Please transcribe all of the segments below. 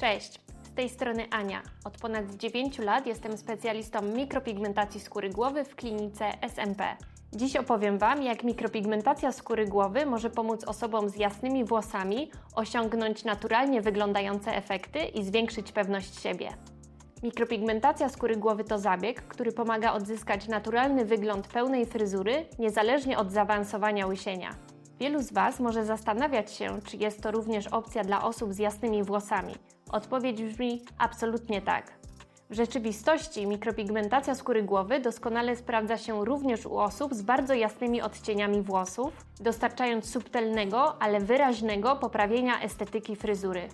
Cześć, z tej strony Ania. Od ponad 9 lat jestem specjalistą mikropigmentacji skóry głowy w klinice SMP. Dziś opowiem Wam, jak mikropigmentacja skóry głowy może pomóc osobom z jasnymi włosami osiągnąć naturalnie wyglądające efekty i zwiększyć pewność siebie. Mikropigmentacja skóry głowy to zabieg, który pomaga odzyskać naturalny wygląd pełnej fryzury, niezależnie od zaawansowania łysienia. Wielu z Was może zastanawiać się, czy jest to również opcja dla osób z jasnymi włosami. Odpowiedź brzmi absolutnie tak. W rzeczywistości mikropigmentacja skóry głowy doskonale sprawdza się również u osób z bardzo jasnymi odcieniami włosów, dostarczając subtelnego, ale wyraźnego poprawienia estetyki fryzury.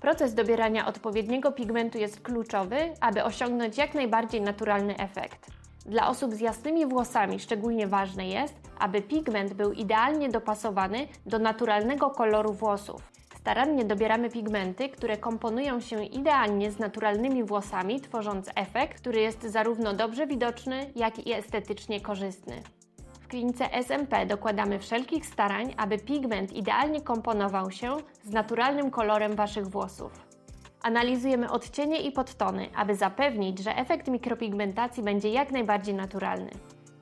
Proces dobierania odpowiedniego pigmentu jest kluczowy, aby osiągnąć jak najbardziej naturalny efekt. Dla osób z jasnymi włosami szczególnie ważne jest, aby pigment był idealnie dopasowany do naturalnego koloru włosów. Starannie dobieramy pigmenty, które komponują się idealnie z naturalnymi włosami, tworząc efekt, który jest zarówno dobrze widoczny, jak i estetycznie korzystny. W klinice SMP dokładamy wszelkich starań, aby pigment idealnie komponował się z naturalnym kolorem Waszych włosów. Analizujemy odcienie i podtony, aby zapewnić, że efekt mikropigmentacji będzie jak najbardziej naturalny.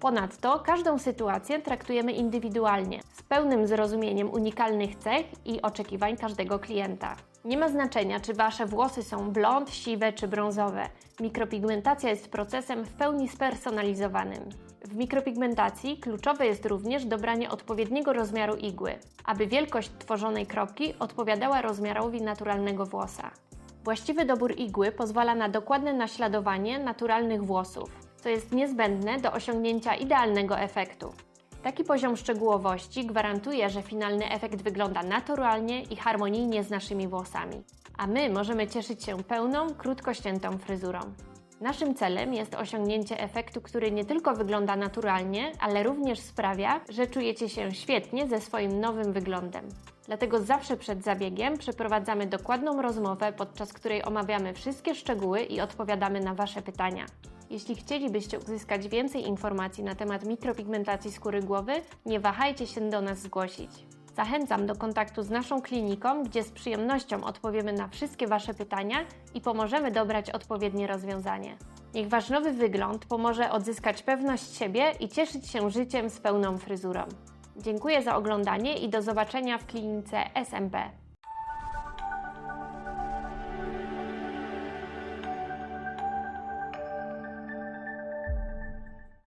Ponadto każdą sytuację traktujemy indywidualnie, z pełnym zrozumieniem unikalnych cech i oczekiwań każdego klienta. Nie ma znaczenia, czy Wasze włosy są blond, siwe czy brązowe. Mikropigmentacja jest procesem w pełni spersonalizowanym. W mikropigmentacji kluczowe jest również dobranie odpowiedniego rozmiaru igły, aby wielkość tworzonej kropki odpowiadała rozmiarowi naturalnego włosa. Właściwy dobór igły pozwala na dokładne naśladowanie naturalnych włosów, co jest niezbędne do osiągnięcia idealnego efektu. Taki poziom szczegółowości gwarantuje, że finalny efekt wygląda naturalnie i harmonijnie z naszymi włosami, a my możemy cieszyć się pełną, krótko ściętą fryzurą. Naszym celem jest osiągnięcie efektu, który nie tylko wygląda naturalnie, ale również sprawia, że czujecie się świetnie ze swoim nowym wyglądem. Dlatego zawsze przed zabiegiem przeprowadzamy dokładną rozmowę, podczas której omawiamy wszystkie szczegóły i odpowiadamy na Wasze pytania. Jeśli chcielibyście uzyskać więcej informacji na temat mikropigmentacji skóry głowy, nie wahajcie się do nas zgłosić. Zachęcam do kontaktu z naszą kliniką, gdzie z przyjemnością odpowiemy na wszystkie Wasze pytania i pomożemy dobrać odpowiednie rozwiązanie. Niech Wasz nowy wygląd pomoże odzyskać pewność siebie i cieszyć się życiem z pełną fryzurą. Dziękuję za oglądanie i do zobaczenia w klinice SMP.